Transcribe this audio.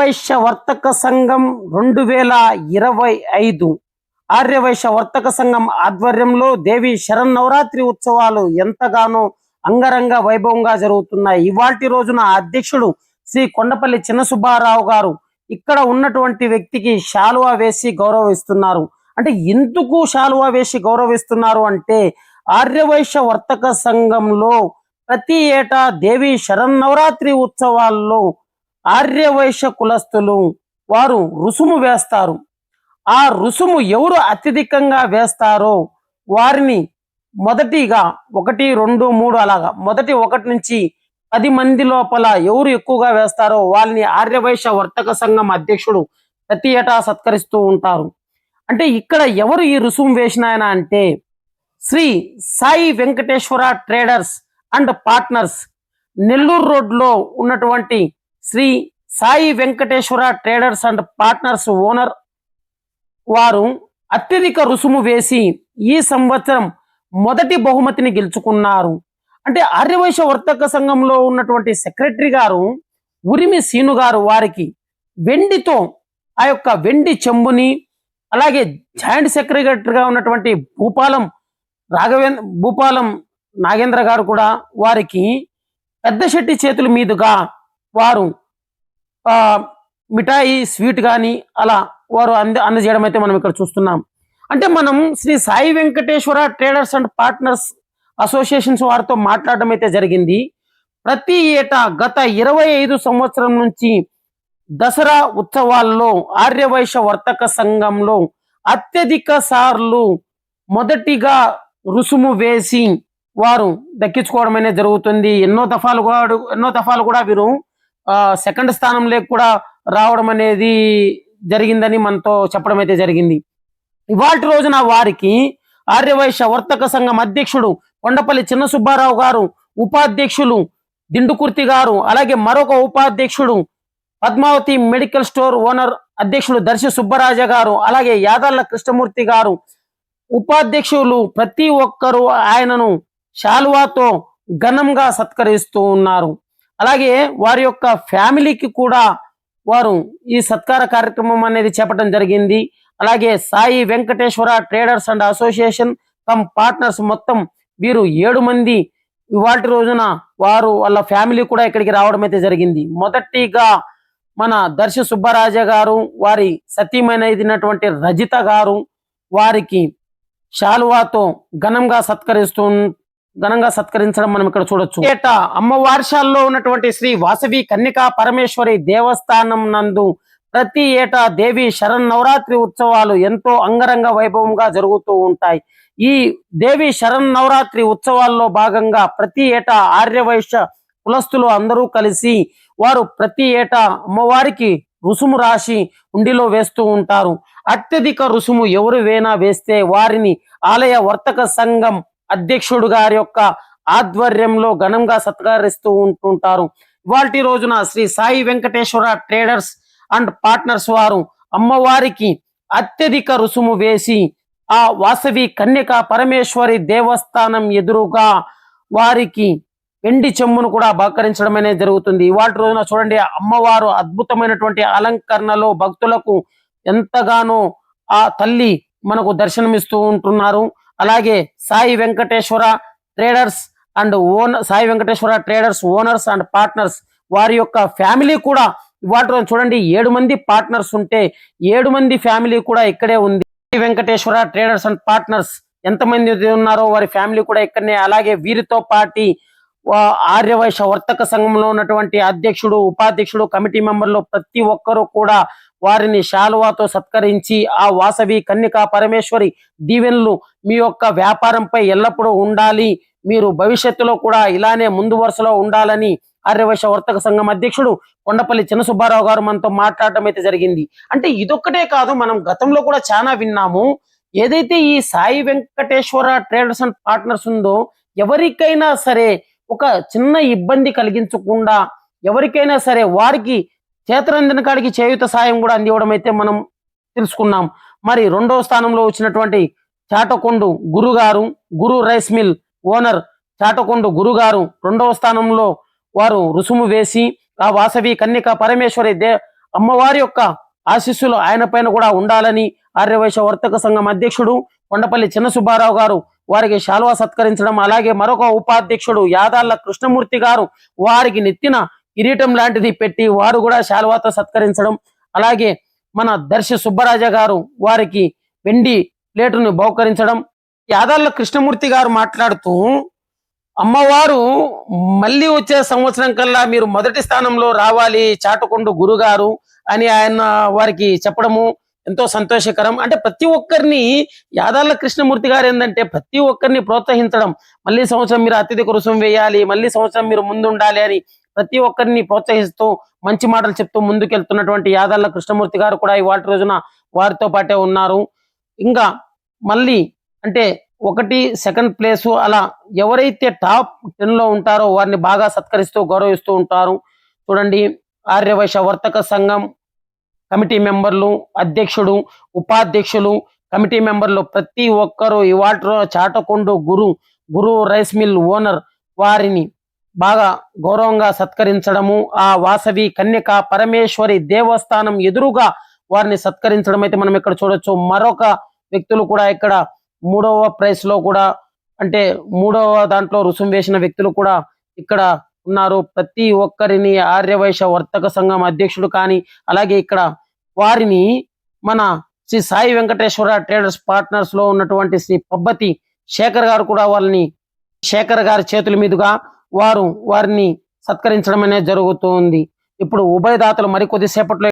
ఆర్యవైశ్య వర్తక సంఘం రెండు వేల ఇరవై ఐదు. ఆర్యవైశ్య వర్తక సంఘం ఆధ్వర్యంలో దేవి శరన్నవరాత్రి ఉత్సవాలు ఎంతగానో అంగరంగ వైభవంగా జరుగుతున్నాయి. ఇవాటి రోజున అధ్యక్షుడు శ్రీ కొండపల్లి చిన్నసుబ్బారావు గారు ఇక్కడ ఉన్నటువంటి వ్యక్తికి శాలువా వేసి గౌరవిస్తున్నారు. అంటే ఎందుకు శాలువా వేసి గౌరవిస్తున్నారు అంటే ఆర్యవైశ్య వర్తక సంఘంలో ప్రతి ఏటా దేవి శరన్నవరాత్రి ఉత్సవాల్లో ఆర్యవైశ్య కులస్తులు వారు రుసుము వేస్తారు. ఆ రుసుము ఎవరు అత్యధికంగా వేస్తారో వారిని మొదటిగా ఒకటి రెండు మూడు అలాగా మొదటి ఒకటి నుంచి పది మంది లోపల ఎవరు ఎక్కువగా వేస్తారో వాళ్ళని ఆర్యవైశ్య వర్తక సంఘం అధ్యక్షుడు ప్రతి ఏటా సత్కరిస్తూ ఉంటారు. అంటే ఇక్కడ ఎవరు ఈ రుసుము వేసినాయన అంటే Shri Sai Venkateswara traders and partners. Nellore రోడ్లో ఉన్నటువంటి Shri Sai Venkateswara traders and partners owner వారు అత్యధిక రుసుము వేసి ఈ సంవత్సరం మొదటి బహుమతిని గెలుచుకున్నారు. అంటే ఆర్యవైశ్య వర్తక సంఘంలో ఉన్నటువంటి సెక్రటరీ గారు ఉరిమి సీను గారు వారికి వెండితో ఆ యొక్క వెండి చెంబుని అలాగే జాయింట్ సెక్రటరీగా ఉన్నటువంటి భూపాలం రాఘవేంద్ర భూపాలం నాగేంద్ర గారు కూడా వారికి పెద్ద శెట్టి చేతుల మీదుగా వారు మిఠాయి స్వీట్ కానీ అలా వారు అంద అందజేయడం అయితే మనం ఇక్కడ చూస్తున్నాం. అంటే మనం Shri Sai Venkateswara traders and partners associations వారితో మాట్లాడడం అయితే జరిగింది. ప్రతి ఏటా గత ఇరవై ఐదు సంవత్సరం నుంచి దసరా ఉత్సవాల్లో ఆర్యవైశ్య వర్తక సంఘంలో అత్యధిక సార్లు మొదటిగా రుసుము వేసి వారు దక్కించుకోవడం అనేది జరుగుతుంది. ఎన్నో దఫాలు కూడా ఎన్నో దఫాలు కూడా వీరు సెకండ్ స్థానంలోకి కూడా రావడం అనేది జరిగిందని మనతో చెప్పడం అయితే జరిగింది. ఇవాటి రోజున వారికి ఆర్యవైశ్య వర్తక సంఘం అధ్యక్షుడు కొండపల్లి చిన్న సుబ్బారావు గారు ఉపాధ్యక్షులు దిండుకుర్తి గారు అలాగే మరొక ఉపాధ్యక్షుడు పద్మావతి మెడికల్ స్టోర్ ఓనర్ అధ్యక్షుడు దర్శి సుబ్బరాజ గారు అలాగే యాదల్ల కృష్ణమూర్తి గారు ఉపాధ్యక్షులు ప్రతి ఒక్కరూ ఆయనను శాలువాతో ఘనంగా సత్కరిస్తూ ఉన్నారు. అలాగే వారి యొక్క ఫ్యామిలీకి కూడా వారు ఈ సత్కార కార్యక్రమం అనేది చెప్పడం జరిగింది. అలాగే Sai Venkateswara traders and association తమ పార్ట్నర్స్ మొత్తం వీరు ఏడు మంది ఇవాటి రోజున వారు వాళ్ళ ఫ్యామిలీ కూడా ఇక్కడికి రావడం అయితే జరిగింది. మొదటిగా మన దర్శి సుబ్బరాజ గారు వారి సతీమైనటువంటి రజిత గారు వారికి శాలువాతో ఘనంగా సత్కరిస్తూ ఘనంగా సత్కరించడం మనం ఇక్కడ చూడొచ్చు. ఏటా అమ్మవార్షాల్లో ఉన్నటువంటి శ్రీ వాసవి కన్యకా పరమేశ్వరి దేవస్థానం నందు ప్రతి ఏటా దేవి శరన్నవరాత్రి ఉత్సవాలు ఎంతో అంగరంగ వైభవంగా జరుగుతూ ఉంటాయి. ఈ దేవి శరన్నవరాత్రి ఉత్సవాల్లో భాగంగా ప్రతి ఏటా ఆర్యవైశ్య కులస్తులు అందరూ కలిసి వారు ప్రతి ఏటా అమ్మవారికి రుసుము రాసి ఉండిలో వేస్తూ ఉంటారు. అత్యధిక రుసుము ఎవరు వేనా వేస్తే వారిని ఆలయ వర్తక సంఘం అధ్యక్షుడు గారి యొక్క ఆధ్వర్యంలో ఘనంగా సత్కరిస్తూ ఉంటుంటారు. ఇవాల్టి రోజున Shri Sai Venkateswara traders and partners వారు అమ్మవారికి అత్యధిక రుసుము వేసి ఆ వాసవి కన్యక పరమేశ్వరి దేవస్థానం ఎదురుగా వారికి వెండి చెమ్మును కూడా బహకరించడం అనేది జరుగుతుంది. ఇవాటి రోజున చూడండి అమ్మవారు అద్భుతమైనటువంటి అలంకరణలో భక్తులకు ఎంతగానో ఆ తల్లి మనకు దర్శనమిస్తూ ఉంటున్నారు. అలాగే Sai Venkateswara traders and own Sai Venkateswara traders owners and partners వారి యొక్క ఫ్యామిలీ కూడా ఇవాటి చూడండి ఏడు మంది పార్ట్నర్స్ ఉంటే ఏడు మంది ఫ్యామిలీ కూడా ఇక్కడే ఉంది. వెంకటేశ్వర ట్రేడర్స్ అండ్ పార్ట్నర్స్ ఎంతమంది ఉన్నారో వారి ఫ్యామిలీ కూడా ఇక్కడనే. అలాగే వీరితో పాటి ఆర్యవైశ్య వర్తక సంఘంలో ఉన్నటువంటి అధ్యక్షుడు ఉపాధ్యక్షుడు కమిటీ మెంబర్లు ప్రతి ఒక్కరూ కూడా వారిని శాలువాతో సత్కరించి ఆ వాసవి కన్యకా పరమేశ్వరి దీవెనలు మీ యొక్క వ్యాపారంపై ఎల్లప్పుడూ ఉండాలి. మీరు భవిష్యత్తులో కూడా ఇలానే ముందు వరుసలో ఉండాలని ఆర్యవైశ్య వర్తక సంఘం అధ్యక్షుడు కొండపల్లి చిన్నసుబ్బారావు గారు మనతో మాట్లాడటం అయితే జరిగింది. అంటే ఇదొక్కటే కాదు మనం గతంలో కూడా చాలా విన్నాము. ఏదైతే ఈ Sai Venkateswara traders and partners ఉందో ఎవరికైనా సరే ఒక చిన్న ఇబ్బంది కలిగించకుండా ఎవరికైనా సరే వారికి చేతనందిన కాడికి చేయుత సాయం కూడా అందివ్వడం అయితే మనం తెలుసుకున్నాం. మరి రెండవ స్థానంలో వచ్చినటువంటి చాటకొండు గురుగారు Guru rice mill owner Chatakondu గురుగారు రెండవ స్థానంలో వారు రుసుము వేసి ఆ వాసవి కన్యక పరమేశ్వరి దే అమ్మవారి యొక్క ఆశీస్సులు ఆయన పైన కూడా ఉండాలని ఆర్యవైశ్య వర్తక సంఘం అధ్యక్షుడు కొండపల్లి చిన్న సుబ్బారావు గారు వారికి శాల్వా సత్కరించడం అలాగే మరొక ఉపాధ్యక్షుడు యాదాళ్ళ కృష్ణమూర్తి గారు వారికి నెత్తిన కిరీటం లాంటిది పెట్టి వారు కూడా శాలువాతో సత్కరించడం. అలాగే మన దర్శి సుబ్బరాజ గారు వారికి వెండి ప్లేటును బహుకరించడం. యాదాళ్ళ కృష్ణమూర్తి గారు మాట్లాడుతూ అమ్మవారు మళ్ళీ వచ్చే సంవత్సరం కల్లా మీరు మొదటి స్థానంలో రావాలి చాటకొండు గురుగారు అని ఆయన వారికి చెప్పడము. ఎంతో సంతోషకరం. అంటే ప్రతి ఒక్కరిని యాదాల కృష్ణమూర్తి గారు ఏంటంటే ప్రతి ఒక్కరిని ప్రోత్సహించడం. మళ్ళీ సంవత్సరం మీరు అత్యధిక రుసుం వేయాలి మళ్ళీ సంవత్సరం మీరు ముందుండాలి అని ప్రతి ఒక్కరిని ప్రోత్సహిస్తూ మంచి మాటలు చెప్తూ ముందుకెళ్తున్నటువంటి యాదాల కృష్ణమూర్తి గారు కూడా ఇవాటి రోజున వారితో పాటే ఉన్నారు. ఇంకా మళ్ళీ అంటే ఒకటి సెకండ్ ప్లేస్ అలా ఎవరైతే టాప్ టెన్లో ఉంటారో వారిని బాగా సత్కరిస్తూ గౌరవిస్తూ ఉంటారు. చూడండి ఆర్యవైశ్య వర్తక సంఘం కమిటీ మెంబర్లు అధ్యక్షుడు ఉపాధ్యక్షులు కమిటీ మెంబర్లు ప్రతి ఒక్కరూ ఇవాళ Chatakondu Guru Guru rice mill owner వారిని బాగా గౌరవంగా సత్కరించడము ఆ వాసవి కన్యక పరమేశ్వరి దేవస్థానం ఎదురుగా వారిని సత్కరించడం అయితే మనం ఇక్కడ చూడొచ్చు. మరొక వ్యక్తులు కూడా ఇక్కడ మూడవ ప్రైస్లో కూడా అంటే మూడవ దాంట్లో రుసుం వేసిన వ్యక్తులు కూడా ఇక్కడ ఉన్నారు ప్రతి ఒక్కరిని ఆర్యవైశ్య వర్తక సంఘం అధ్యక్షుడు కానీ అలాగే ఇక్కడ వారిని మన శ్రీ సాయి వెంకటేశ్వర ట్రేడర్స్ పార్ట్నర్స్లో ఉన్నటువంటి శ్రీ పబ్బతి శేఖర్ గారు కూడా వాళ్ళని శేఖర్ గారి చేతుల మీదుగా వారు వారిని సత్కరించడం అనేది జరుగుతుంది. ఇప్పుడు ఉభయదాతలు మరికొద్దిసేపట్లో